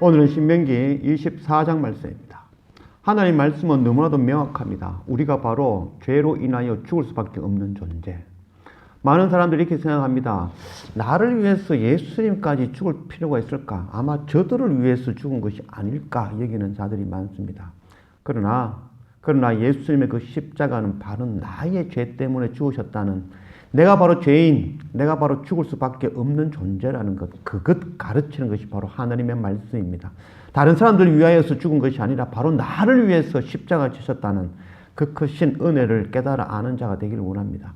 오늘은 신명기 24장 말씀입니다. 하나님 말씀은 너무나도 명확합니다. 우리가 바로 죄로 인하여 죽을 수밖에 없는 존재. 많은 사람들이 이렇게 생각합니다. 나를 위해서 예수님까지 죽을 필요가 있을까? 아마 저들을 위해서 죽은 것이 아닐까? 여기는 자들이 많습니다. 그러나, 그러나 예수님의 그 십자가는 바로 나의 죄 때문에 죽으셨다는 내가 바로 죄인, 내가 바로 죽을 수밖에 없는 존재라는 것, 그것 가르치는 것이 바로 하나님의 말씀입니다. 다른 사람들 위하여서 죽은 것이 아니라 바로 나를 위해서 십자가 지셨다는 그 크신 은혜를 깨달아 아는 자가 되기를 원합니다.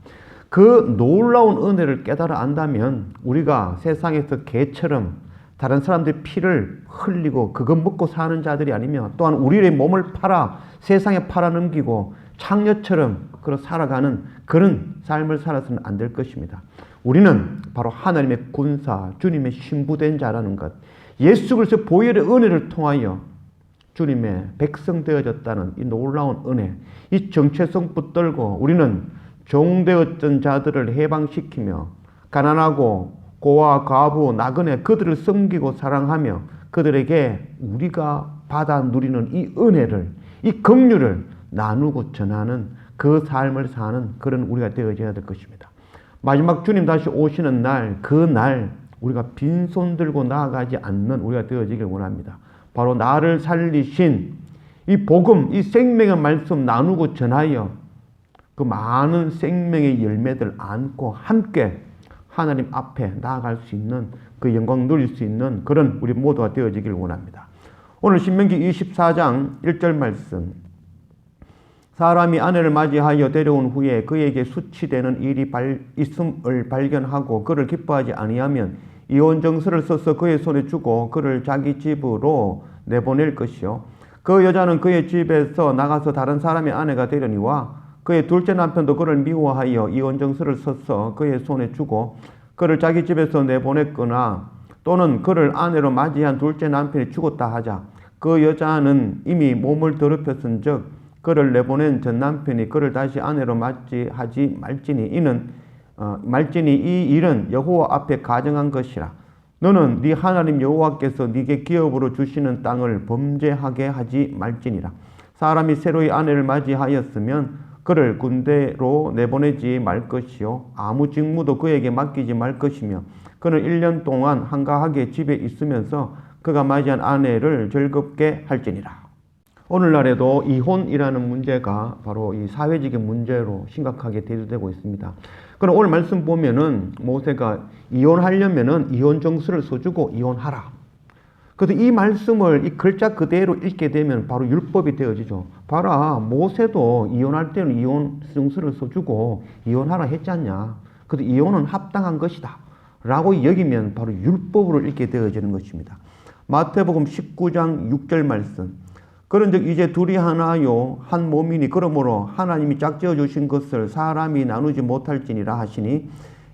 그 놀라운 은혜를 깨달아 안다면 우리가 세상에서 개처럼 다른 사람들의 피를 흘리고 그것 먹고 사는 자들이 아니며 또한 우리의 몸을 팔아 세상에 팔아넘기고 창녀처럼 그런 살아가는 그런 삶을 살아서는 안 될 것입니다. 우리는 바로 하나님의 군사, 주님의 신부된 자라는 것, 예수 그리스도 보혈의 은혜를 통하여 주님의 백성 되어졌다는 이 놀라운 은혜, 이 정체성 붙들고 우리는 종되었던 자들을 해방시키며 가난하고 고아, 과부, 나그네 그들을 섬기고 사랑하며 그들에게 우리가 받아 누리는 이 은혜를, 이 긍휼을 나누고 전하는 그 삶을 사는 그런 우리가 되어져야 될 것입니다. 마지막 주님 다시 오시는 날, 그 날, 우리가 빈손 들고 나아가지 않는 우리가 되어지길 원합니다. 바로 나를 살리신 이 복음, 이 생명의 말씀 나누고 전하여 그 많은 생명의 열매들 안고 함께 하나님 앞에 나아갈 수 있는 그 영광 누릴 수 있는 그런 우리 모두가 되어지길 원합니다. 오늘 신명기 24장 1절 말씀. 사람이 아내를 맞이하여 데려온 후에 그에게 수치되는 일이 발, 있음을 발견하고 그를 기뻐하지 아니하면 이혼 정서를 써서 그의 손에 주고 그를 자기 집으로 내보낼 것이요. 그 여자는 그의 집에서 나가서 다른 사람의 아내가 되려니와 그의 둘째 남편도 그를 미워하여 이혼 정서를 써서 그의 손에 주고 그를 자기 집에서 내보냈거나 또는 그를 아내로 맞이한 둘째 남편이 죽었다 하자 그 여자는 이미 몸을 더럽혔은즉 그를 내보낸 전 남편이 그를 다시 아내로 맞이하지 말지니 이는 어, 말지니 이 일은 여호와 앞에 가정한 것이라. 너는 네 하나님 여호와께서 네게 기업으로 주시는 땅을 범죄하게 하지 말지니라. 사람이 새로이 아내를 맞이하였으면 그를 군대로 내보내지 말 것이요. 아무 직무도 그에게 맡기지 말 것이며 그는 1년 동안 한가하게 집에 있으면서 그가 맞이한 아내를 즐겁게 할지니라 오늘날에도 이혼이라는 문제가 바로 이 사회적인 문제로 심각하게 대두되고 있습니다. 그럼 오늘 말씀 보면은 모세가 이혼하려면은 이혼 정수를 써주고 이혼하라. 그래서 이 말씀을 이 글자 그대로 읽게 되면 바로 율법이 되어지죠. 봐라, 모세도 이혼할 때는 이혼 정수를 써주고 이혼하라 했지 않냐. 그래서 이혼은 합당한 것이다. 라고 여기면 바로 율법으로 읽게 되어지는 것입니다. 마태복음 19장 6절 말씀. 그런즉 이제 둘이 하나요? 한 몸이니 그러므로 하나님이 짝지어 주신 것을 사람이 나누지 못할지니라 하시니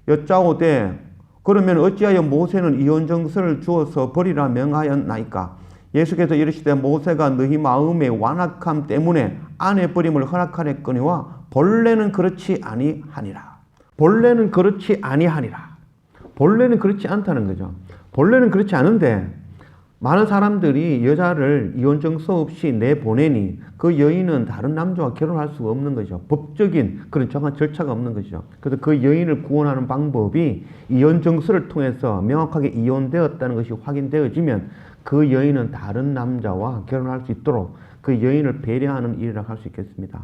여짜오되 그러면 어찌하여 모세는 이혼 정서를 주어서 버리라 명하였나이까? 예수께서 이르시되 모세가 너희 마음의 완악함 때문에 아내 버림을 허락하랬거니와 본래는 그렇지 아니하니라. 본래는 그렇지 아니하니라. 본래는 그렇지 않다는 거죠. 본래는 그렇지 않은데 많은 사람들이 여자를 이혼정서 없이 내보내니 그 여인은 다른 남자와 결혼할 수가 없는 거죠. 법적인 그런 정한 절차가 없는 거죠. 그래서 그 여인을 구원하는 방법이 이혼정서를 통해서 명확하게 이혼되었다는 것이 확인되어지면 그 여인은 다른 남자와 결혼할 수 있도록 그 여인을 배려하는 일이라고 할 수 있겠습니다.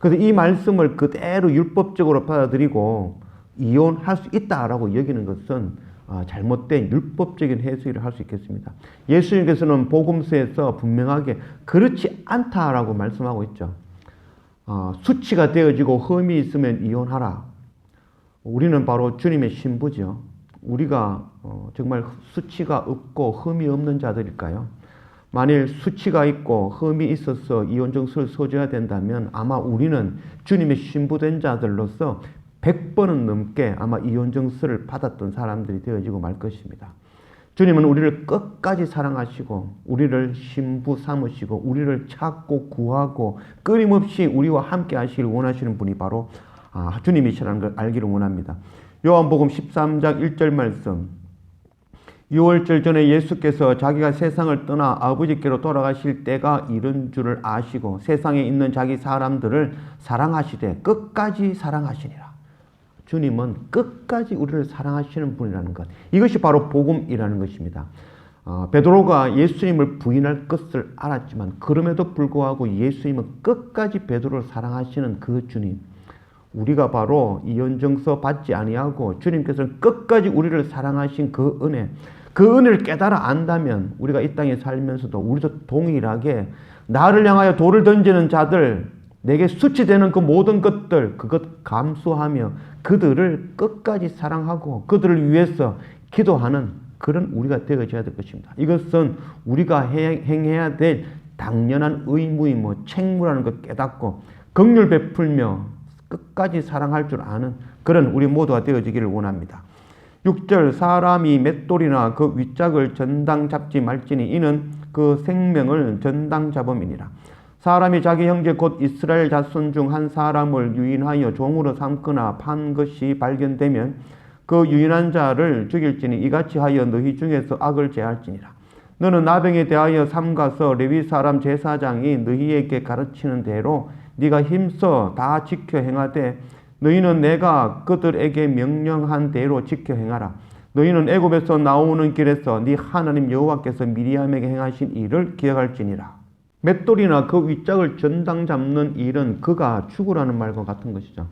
그래서 이 말씀을 그대로 율법적으로 받아들이고 이혼할 수 있다라고 여기는 것은 아, 잘못된 율법적인 해석을 할 수 있겠습니다. 예수님께서는 복음서에서 분명하게 그렇지 않다라고 말씀하고 있죠. 어, 수치가 되어지고 흠이 있으면 이혼하라. 우리는 바로 주님의 신부죠. 우리가 어, 정말 수치가 없고 흠이 없는 자들일까요? 만일 수치가 있고 흠이 있어서 이혼 정서를 써줘야 된다면 아마 우리는 주님의 신부된 자들로서 100번은 넘게 아마 이혼 정서를 받았던 사람들이 되어지고 말 것입니다. 주님은 우리를 끝까지 사랑하시고 우리를 신부 삼으시고 우리를 찾고 구하고 끊임없이 우리와 함께 하시길 원하시는 분이 바로 아, 주님이시라는 걸 알기를 원합니다. 요한복음 13장 1절 말씀 6월절 전에 예수께서 자기가 세상을 떠나 아버지께로 돌아가실 때가 이른 줄을 아시고 세상에 있는 자기 사람들을 사랑하시되 끝까지 사랑하시니라. 주님은 끝까지 우리를 사랑하시는 분이라는 것. 이것이 바로 복음이라는 것입니다. 어, 베드로가 예수님을 부인할 것을 알았지만 그럼에도 불구하고 예수님은 끝까지 베드로를 사랑하시는 그 주님. 우리가 바로 이 연정서 받지 아니하고 주님께서는 끝까지 우리를 사랑하신 그 은혜, 그 은혜를 깨달아 안다면 우리가 이 땅에 살면서도 우리도 동일하게 나를 향하여 돌을 던지는 자들, 내게 수치되는 그 모든 것들, 그것 감수하며 그들을 끝까지 사랑하고 그들을 위해서 기도하는 그런 우리가 되어져야 될 것입니다. 이것은 우리가 행해야 될 당연한 의무이며 책무라는 것 깨닫고 긍휼 베풀며 끝까지 사랑할 줄 아는 그런 우리 모두가 되어지기를 원합니다. 6절 사람이 맷돌이나 그 윗짝을 전당 잡지 말지니 이는 그 생명을 전당 잡음이니라. 사람이 자기 형제 곧 이스라엘 자손 중 한 사람을 유인하여 종으로 삼거나 판 것이 발견되면 그 유인한 자를 죽일지니 이같이 하여 너희 중에서 악을 제할지니라. 너는 나병에 대하여 삼가서 레위 사람 제사장이 너희에게 가르치는 대로 네가 힘써 다 지켜 행하되 너희는 내가 그들에게 명령한 대로 지켜 행하라. 너희는 애굽에서 나오는 길에서 네 하나님 여호와께서 미리암에게 행하신 일을 기억할지니라. 맷돌이나 그 윗짝을 전당 잡는 일은 그가 죽으라는 말과 같은 것이죠.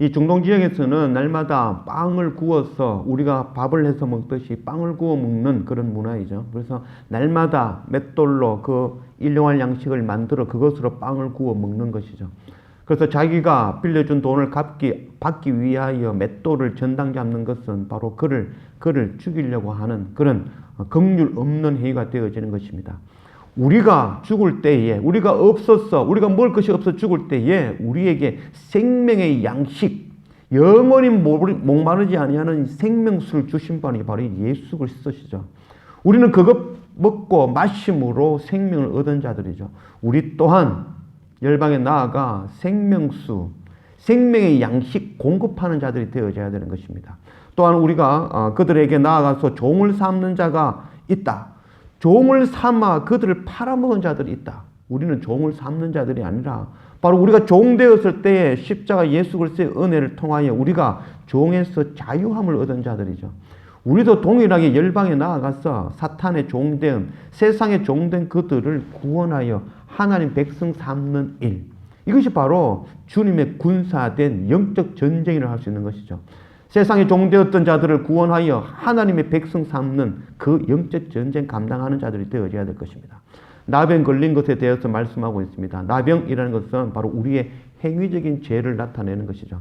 이 중동 지역에서는 날마다 빵을 구워서 우리가 밥을 해서 먹듯이 빵을 구워 먹는 그런 문화이죠. 그래서 날마다 맷돌로 그 일용할 양식을 만들어 그것으로 빵을 구워 먹는 것이죠. 그래서 자기가 빌려준 돈을 갚기, 받기 위하여 맷돌을 전당 잡는 것은 바로 그를, 그를 죽이려고 하는 그런 긍휼 없는 행위가 되어지는 것입니다. 우리가 죽을 때에 우리가 없었어 우리가 먹을 것이 없어 죽을 때에 우리에게 생명의 양식 영원히 목마르지 아니하는 생명수를 주신 분이 바로 예수 그리스도시죠. 우리는 그것 먹고 마심으로 생명을 얻은 자들이죠. 우리 또한 열방에 나아가 생명수, 생명의 양식 공급하는 자들이 되어져야 되는 것입니다. 또한 우리가 어, 그들에게 나아가서 종을 삼는 자가 있다. 종을 삼아 그들을 팔아먹은 자들이 있다. 우리는 종을 삼는 자들이 아니라 바로 우리가 종 되었을 때에 십자가 예수 그리스도의 은혜를 통하여 우리가 종에서 자유함을 얻은 자들이죠. 우리도 동일하게 열방에 나아가서 사탄의 종된 세상의 종된 그들을 구원하여 하나님 백성 삼는 일. 이것이 바로 주님의 군사된 영적 전쟁이라 할수 있는 것이죠. 세상에 종되었던 자들을 구원하여 하나님의 백성 삼는 그 영적 전쟁 감당하는 자들이 되어져야 될 것입니다. 나병 걸린 것에 대해서 말씀하고 있습니다. 나병이라는 것은 바로 우리의 행위적인 죄를 나타내는 것이죠.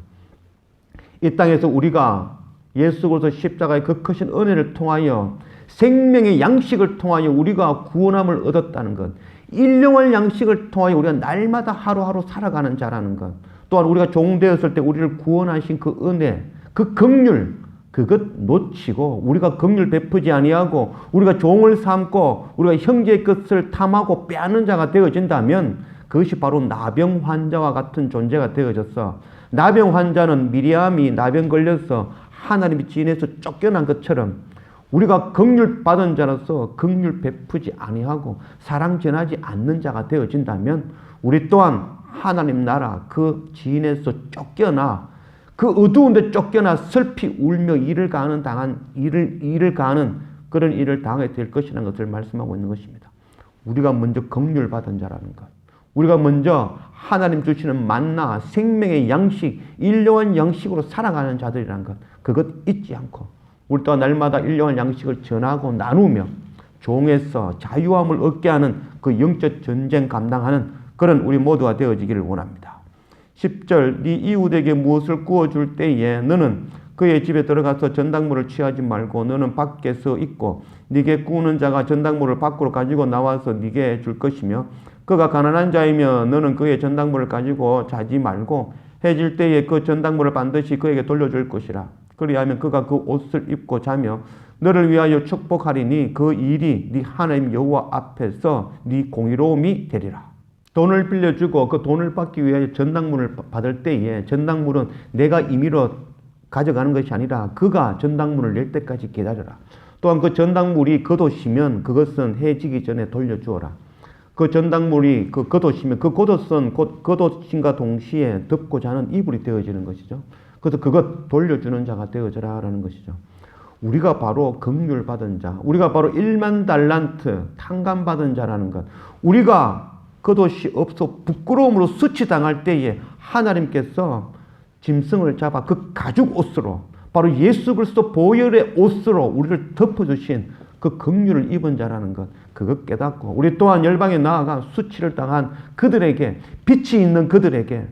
이 땅에서 우리가 예수 그리스도 십자가의 그 크신 은혜를 통하여 생명의 양식을 통하여 우리가 구원함을 얻었다는 것. 일용할 양식을 통하여 우리가 날마다 하루하루 살아가는 자라는 것. 또한 우리가 종되었을 때 우리를 구원하신 그 은혜, 그 긍휼 그것 놓치고 우리가 긍휼 베푸지 아니하고 우리가 종을 삼고 우리가 형제의 것을 탐하고 빼앗는 자가 되어진다면 그것이 바로 나병 환자와 같은 존재가 되어졌어. 나병 환자는 미리암이 나병 걸려서 하나님의 진에서 쫓겨난 것처럼 우리가 긍휼 받은 자로서 긍휼 베푸지 아니하고 사랑 전하지 않는 자가 되어진다면 우리 또한 하나님 나라 그 지인에서 쫓겨나 그 어두운 데 쫓겨나 슬피 울며 일을 가는 당한 일을 일을 가는 그런 일을 당하게 될 것이라는 것을 말씀하고 있는 것입니다. 우리가 먼저 긍휼 받은 자라는 것. 우리가 먼저 하나님 주시는 만나 생명의 양식, 일용한 양식으로 살아가는 자들이라는 것. 그것 잊지 않고 우리 또한 날마다 일용한 양식을 전하고 나누며 종에서 자유함을 얻게 하는 그 영적 전쟁 감당하는 그런 우리 모두가 되어지기를 원합니다. 10절 네 이웃에게 무엇을 구워 줄 때에 너는 그의 집에 들어가서 전당물을 취하지 말고 너는 밖에서 있고 네게 구우는 자가 전당물을 밖으로 가지고 나와서 네게 줄 것이며 그가 가난한 자이며 너는 그의 전당물을 가지고 자지 말고 해질 때에 그 전당물을 반드시 그에게 돌려줄 것이라. 그리하면 그가 그 옷을 입고 자며 너를 위하여 축복하리니 그 일이 네 하나님 여호와 앞에서 네 공의로움이 되리라 돈을 빌려주고 그 돈을 받기 위해 전당물을 받을 때에 전당물은 내가 임의로 가져가는 것이 아니라 그가 전당물을 낼 때까지 기다려라. 또한 그 전당물이 겉옷이면 그것은 해지기 전에 돌려주어라. 그 전당물이 그 겉옷이면 그 겉옷은 곧 겉옷인과 동시에 덮고 자는 이불이 되어지는 것이죠. 그래서 그것 돌려주는 자가 되어져라라는 것이죠. 우리가 바로 긍휼 받은 자, 우리가 바로 1만 달란트 탕감 받은 자라는 것. 우리가 겉옷이 없어 부끄러움으로 수치당할 때에 하나님께서 짐승을 잡아 그 가죽 옷으로 바로 예수 그리스도 보혈의 옷으로 우리를 덮어주신 그 긍휼을 입은 자라는 것 그것 깨닫고 우리 또한 열방에 나아가 수치를 당한 그들에게 빛이 있는 그들에게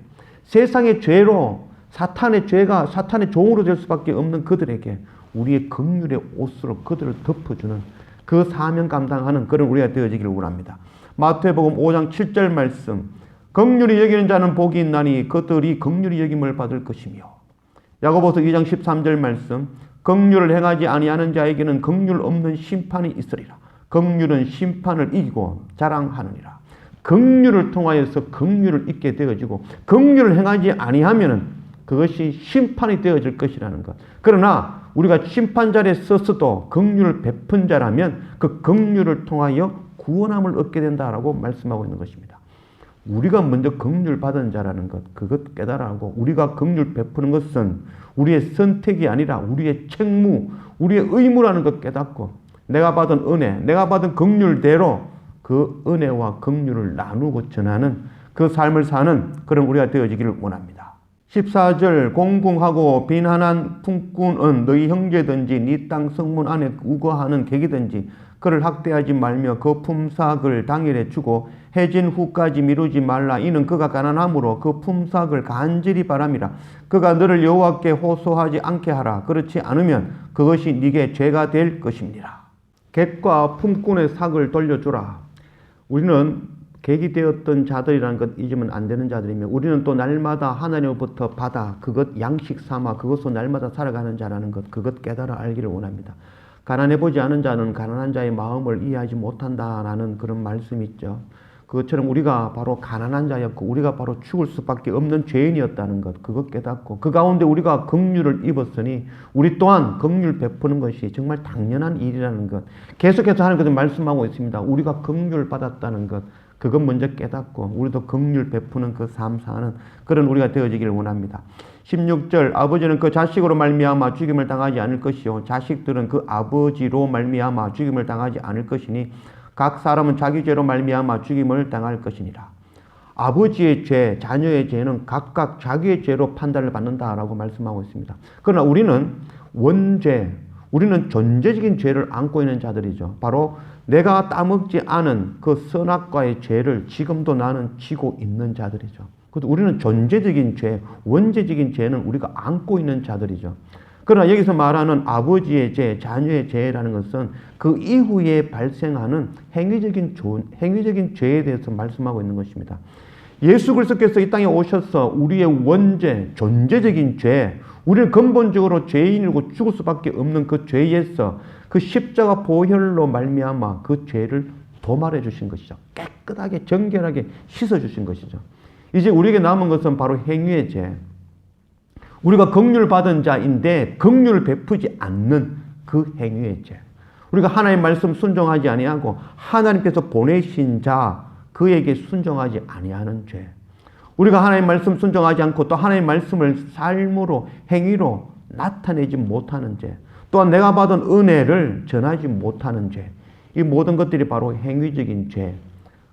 세상의 죄로 사탄의 죄가 사탄의 종으로 될 수밖에 없는 그들에게 우리의 긍휼의 옷으로 그들을 덮어주는 그 사명 감당하는 그런 우리가 되어지기를 원합니다. 마태복음 5장 7절 말씀 긍휼히 여기는 자는 복이 있나니 그들이 긍휼히 여김을 받을 것이며 야고보서 2장 13절 말씀 긍휼을 행하지 아니하는 자에게는 긍휼 없는 심판이 있으리라. 긍휼은 심판을 이기고 자랑하느니라. 긍휼을 통하여서 긍휼을 잊게 되어지고 긍휼을 행하지 아니하면은 그것이 심판이 되어질 것이라는 것. 그러나 우리가 심판 자리에 서서도 긍휼을 베푼 자라면 그 긍휼을 통하여 구원함을 얻게 된다라고 말씀하고 있는 것입니다. 우리가 먼저 긍휼 받은 자라는 것, 그것 깨달아고 우리가 긍휼 베푸는 것은 우리의 선택이 아니라 우리의 책무, 우리의 의무라는 것 깨닫고 내가 받은 은혜, 내가 받은 긍휼대로 그 은혜와 긍휼을 나누고 전하는 그 삶을 사는 그런 우리가 되어지기를 원합니다. 14절 공공하고 빈한한 품꾼은 너희 형제든지 네 땅 성문 안에 우거하는 객이든지 그를 학대하지 말며 그 품삯을 당일에 주고 해진 후까지 미루지 말라. 이는 그가 가난함으로 그 품삯을 간절히 바람이라. 그가 너를 여호와께 호소하지 않게 하라. 그렇지 않으면 그것이 네게 죄가 될 것입니다. 객과 품꾼의 삭을 돌려주라. 우리는 객이 되었던 자들이라는 것 잊으면 안 되는 자들이며 우리는 또 날마다 하나님으로부터 받아 그것 양식 삼아 그것으로 날마다 살아가는 자라는 것 그것 깨달아 알기를 원합니다. 가난해 보지 않은 자는 가난한 자의 마음을 이해하지 못한다라는 그런 말씀이 있죠. 그것처럼 우리가 바로 가난한 자였고 우리가 바로 죽을 수밖에 없는 죄인이었다는 것 그것 깨닫고 그 가운데 우리가 긍휼을 입었으니 우리 또한 긍휼 베푸는 것이 정말 당연한 일이라는 것 계속해서 것을 말씀하고 있습니다. 우리가 긍휼 받았다는 것 그것 먼저 깨닫고 우리도 긍휼 베푸는 그 삶 사는 그런 우리가 되어지기를 원합니다. 16절 아버지는 그 자식으로 말미암아 죽임을 당하지 않을 것이요 자식들은 그 아버지로 말미암아 죽임을 당하지 않을 것이니 각 사람은 자기 죄로 말미암아 죽임을 당할 것이니라. 아버지의 죄, 자녀의 죄는 각각 자기의 죄로 판단을 받는다라고 말씀하고 있습니다. 그러나 우리는 원죄, 우리는 존재적인 죄를 안고 있는 자들이죠. 바로 내가 따먹지 않은 그 선악과의 죄를 지금도 나는 지고 있는 자들이죠. 그래서 우리는 존재적인 죄, 원죄적인 죄는 우리가 안고 있는 자들이죠. 그러나 여기서 말하는 아버지의 죄, 자녀의 죄라는 것은 그 이후에 발생하는 행위적인 조, 행위적인 죄에 대해서 말씀하고 있는 것입니다. 예수 그리스도께서 이 땅에 오셔서 우리의 원죄, 존재적인 죄, 우리는 근본적으로 죄인이고 죽을 수밖에 없는 그 죄에서 그 십자가 보혈로 말미암아 그 죄를 도말해 주신 것이죠. 깨끗하게 정결하게 씻어 주신 것이죠. 이제 우리에게 남은 것은 바로 행위의 죄. 우리가 긍휼 받은 자인데 긍휼을 베푸지 않는 그 행위의 죄. 우리가 하나님 말씀 순종하지 아니하고 하나님께서 보내신 자 그에게 순종하지 아니하는 죄. 우리가 하나님 말씀 순종하지 않고 또 하나님 말씀을 삶으로 행위로 나타내지 못하는 죄. 또한 내가 받은 은혜를 전하지 못하는 죄. 이 모든 것들이 바로 행위적인 죄.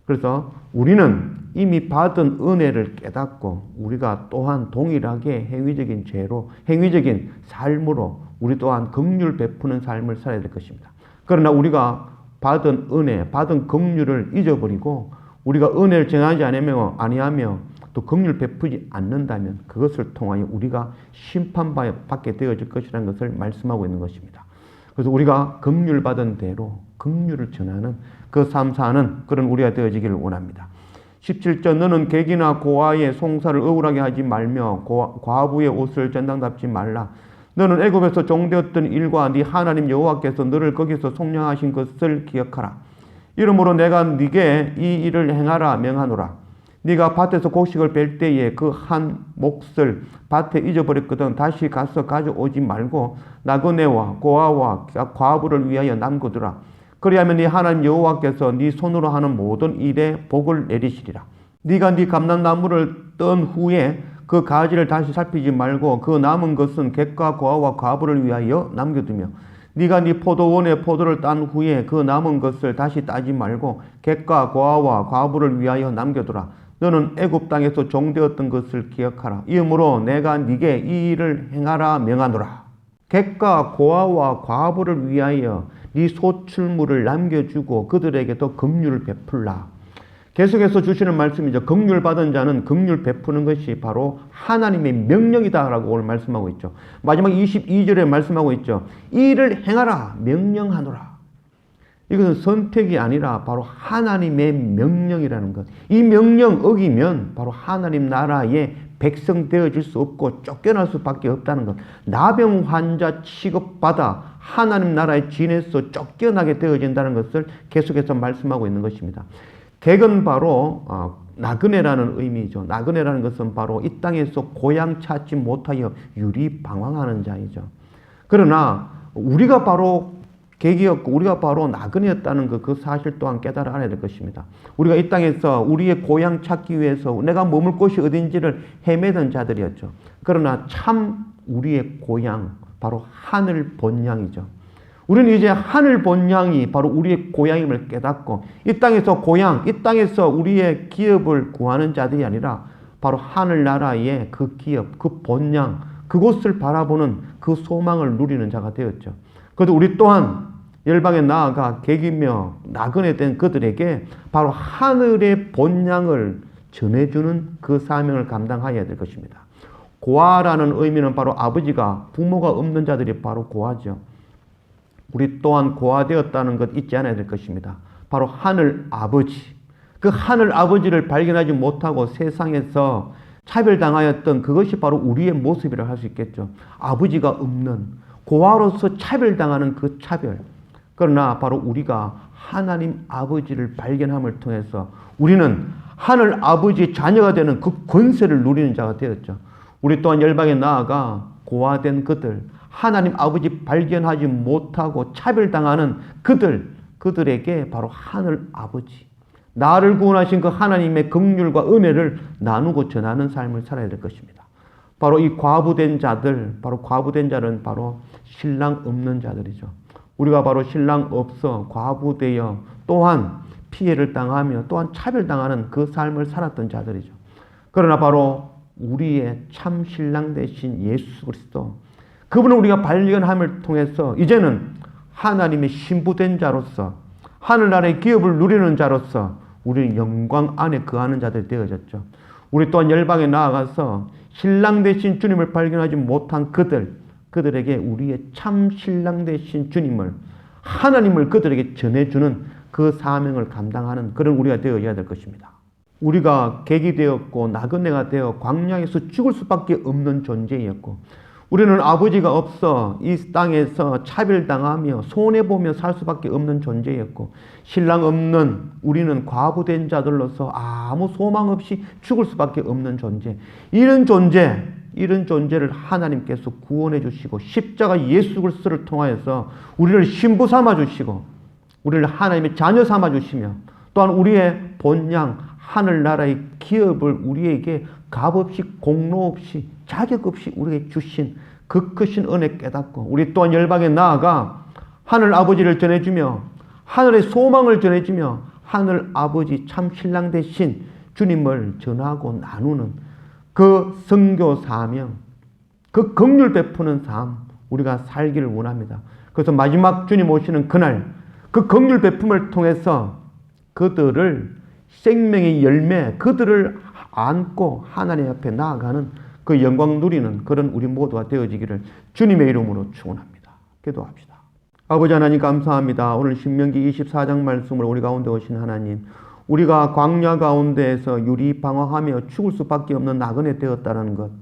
그래서 우리는 이미 받은 은혜를 깨닫고 우리가 또한 동일하게 행위적인 죄로 행위적인 삶으로 우리 또한 긍휼 베푸는 삶을 살아야 될 것입니다. 그러나 우리가 받은 은혜, 받은 긍휼을 잊어버리고 우리가 은혜를 전하지 않으며 아니하며 또 긍휼 베푸지 않는다면 그것을 통하여 우리가 심판받게 되어질 것이라는 것을 말씀하고 있는 것입니다. 그래서 우리가 긍휼 받은 대로 긍휼을 전하는 그 삶 사는 그런 우리가 되어지기를 원합니다. 17절 너는 객이나 고아의 송사를 억울하게 하지 말며 과부의 옷을 전당답지 말라. 너는 애굽에서 종되었던 일과 네 하나님 여호와께서 너를 거기서 속량하신 것을 기억하라. 이러므로 내가 네게 이 일을 행하라 명하노라. 네가 밭에서 곡식을 뺄 때에 그 한 몫을 밭에 잊어버렸거든 다시 가서 가져오지 말고 나그네와 고아와 과부를 위하여 남겨두라. 그리하면 네 하나님 여호와께서 네 손으로 하는 모든 일에 복을 내리시리라. 네가 네 감람나무를 떤 후에 그 가지를 다시 살피지 말고 그 남은 것은 객과 고아와 과부를 위하여 남겨두며 네가 네 포도원에 포도를 딴 후에 그 남은 것을 다시 따지 말고 객과 고아와 과부를 위하여 남겨두라. 너는 애굽 땅에서 종되었던 것을 기억하라. 이러므로 내가 네게 이 일을 행하라 명하노라. 객과 고아와 과부를 위하여 네 소출물을 남겨주고 그들에게 더 긍휼을 베풀라. 계속해서 주시는 말씀이죠. 긍휼 받은 자는 긍휼 베푸는 것이 바로 하나님의 명령이다라고 오늘 말씀하고 있죠. 마지막 22절에 말씀하고 있죠. 이 일을 행하라 명령하노라. 이것은 선택이 아니라 바로 하나님의 명령이라는 것. 이 명령 어기면 바로 하나님 나라의 백성 되어질 수 없고 쫓겨날 수밖에 없다는 것. 나병 환자 취급받아 하나님 나라의 진에서 쫓겨나게 되어진다는 것을 계속해서 말씀하고 있는 것입니다. 객은 바로 어, 나그네라는 의미죠. 나그네라는 것은 바로 이 땅에서 고향 찾지 못하여 유리 방황하는 자이죠. 그러나 우리가 바로 객이었고 우리가 바로 나그네였다는 그, 그 사실 또한 깨달아 알아야 될 것입니다. 우리가 이 땅에서 우리의 고향 찾기 위해서 내가 머물 곳이 어딘지를 헤매던 자들이었죠. 그러나 참 우리의 고향 바로 하늘 본향이죠. 우리는 이제 하늘 본향이 바로 우리의 고향임을 깨닫고 이 땅에서 고향, 이 땅에서 우리의 기업을 구하는 자들이 아니라 바로 하늘나라의 그 기업, 그 본향, 그곳을 바라보는 그 소망을 누리는 자가 되었죠. 그래도 우리 또한 열방에 나아가 객이며 나그네 된 그들에게 바로 하늘의 본향을 전해주는 그 사명을 감당하여야 될 것입니다. 고아라는 의미는 바로 아버지가 부모가 없는 자들이 바로 고아죠. 우리 또한 고아되었다는 것 잊지 않아야 될 것입니다. 바로 하늘 아버지. 그 하늘 아버지를 발견하지 못하고 세상에서 차별당하였던 그것이 바로 우리의 모습이라 할 수 있겠죠. 아버지가 없는 고아로서 차별당하는 그 차별. 그러나 바로 우리가 하나님 아버지를 발견함을 통해서 우리는 하늘 아버지의 자녀가 되는 그 권세를 누리는 자가 되었죠. 우리 또한 열방에 나아가 고아된 그들, 하나님 아버지 발견하지 못하고 차별당하는 그들, 그들에게 바로 하늘 아버지, 나를 구원하신 그 하나님의 긍휼과 은혜를 나누고 전하는 삶을 살아야 될 것입니다. 바로 이 과부된 자들, 바로 과부된 자는 바로 신랑 없는 자들이죠. 우리가 바로 신랑 없어 과부되어 또한 피해를 당하며 또한 차별당하는 그 삶을 살았던 자들이죠. 그러나 바로 우리의 참 신랑 되신 예수 그리스도 그분을 우리가 발견함을 통해서 이제는 하나님의 신부된 자로서 하늘나라의 기업을 누리는 자로서 우리는 영광 안에 거하는 자들이 되어졌죠. 우리 또한 열방에 나아가서 신랑 되신 주님을 발견하지 못한 그들, 그들에게 우리의 참 신랑 되신 주님을 하나님을 그들에게 전해주는 그 사명을 감당하는 그런 우리가 되어야 될 것입니다. 우리가 객이 되었고 나그네가 되어 광야에서 죽을 수밖에 없는 존재였고 우리는 아버지가 없어 이 땅에서 차별당하며 손해보며 살 수밖에 없는 존재였고 신랑 없는 우리는 과부된 자들로서 아무 소망 없이 죽을 수밖에 없는 존재. 이런 존재 이런 존재를 하나님께서 구원해 주시고 십자가 예수 그리스도를 통하여서 우리를 신부 삼아 주시고 우리를 하나님의 자녀 삼아 주시며 또한 우리의 본향 하늘나라의 기업을 우리에게 값없이 공로 없이 자격 없이 우리에게 주신 그 크신 은혜 깨닫고 우리 또한 열방에 나아가 하늘 아버지를 전해주며 하늘의 소망을 전해주며 하늘 아버지 참 신랑 대신 주님을 전하고 나누는 그 성교 사명, 그 긍휼 베푸는 삶 우리가 살기를 원합니다. 그래서 마지막 주님 오시는 그날 그 긍휼 베품을 통해서 그들을 생명의 열매, 그들을 안고 하나님 앞에 나아가는 그 영광 누리는 그런 우리 모두가 되어지기를 주님의 이름으로 축원합니다. 기도합시다. 아버지 하나님 감사합니다. 오늘 신명기 24장 말씀을 우리 가운데 오신 하나님, 우리가 광야 가운데에서 유리 방황하며 죽을 수밖에 없는 나그네 되었다는 것,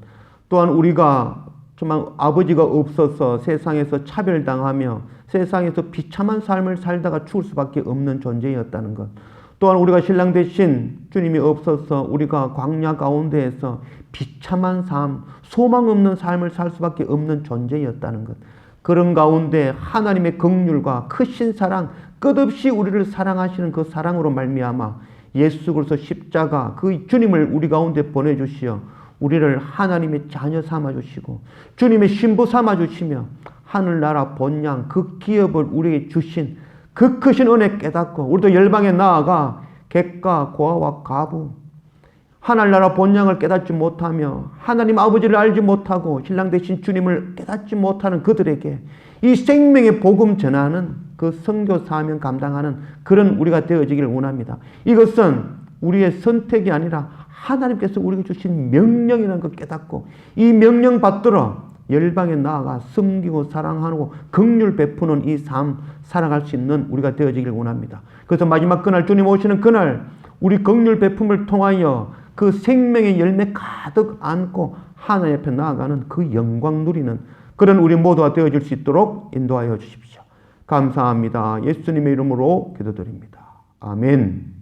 또한 우리가 정말 아버지가 없어서 세상에서 차별당하며 세상에서 비참한 삶을 살다가 죽을 수밖에 없는 존재였다는 것, 또한 우리가 신랑 대신 주님이 없어서 우리가 광야 가운데에서 비참한 삶, 소망 없는 삶을 살 수밖에 없는 존재였다는 것. 그런 가운데 하나님의 긍휼과 크신 사랑, 끝없이 우리를 사랑하시는 그 사랑으로 말미암아 예수 그리스도 십자가 그 주님을 우리 가운데 보내 주시어 우리를 하나님의 자녀 삼아 주시고 주님의 신부 삼아 주시며 하늘나라 본향 그 기업을 우리에게 주신 그 크신 은혜 깨닫고 우리도 열방에 나아가 객과 고아와 가부 하늘나라 본향을 깨닫지 못하며 하나님 아버지를 알지 못하고 신랑 대신 주님을 깨닫지 못하는 그들에게 이 생명의 복음 전하는 그 선교 사명 감당하는 그런 우리가 되어지기를 원합니다. 이것은 우리의 선택이 아니라 하나님께서 우리에게 주신 명령이라는 걸 깨닫고 이 명령 받들어 열방에 나아가 섬기고 사랑하고 긍휼 베푸는 이 삶 살아갈 수 있는 우리가 되어지기를 원합니다. 그래서 마지막 그날 주님 오시는 그날 우리 긍휼 베품을 통하여 그 생명의 열매 가득 안고 하나님 앞에 나아가는 그 영광 누리는 그런 우리 모두가 되어질 수 있도록 인도하여 주십시오. 감사합니다. 예수님의 이름으로 기도드립니다. 아멘.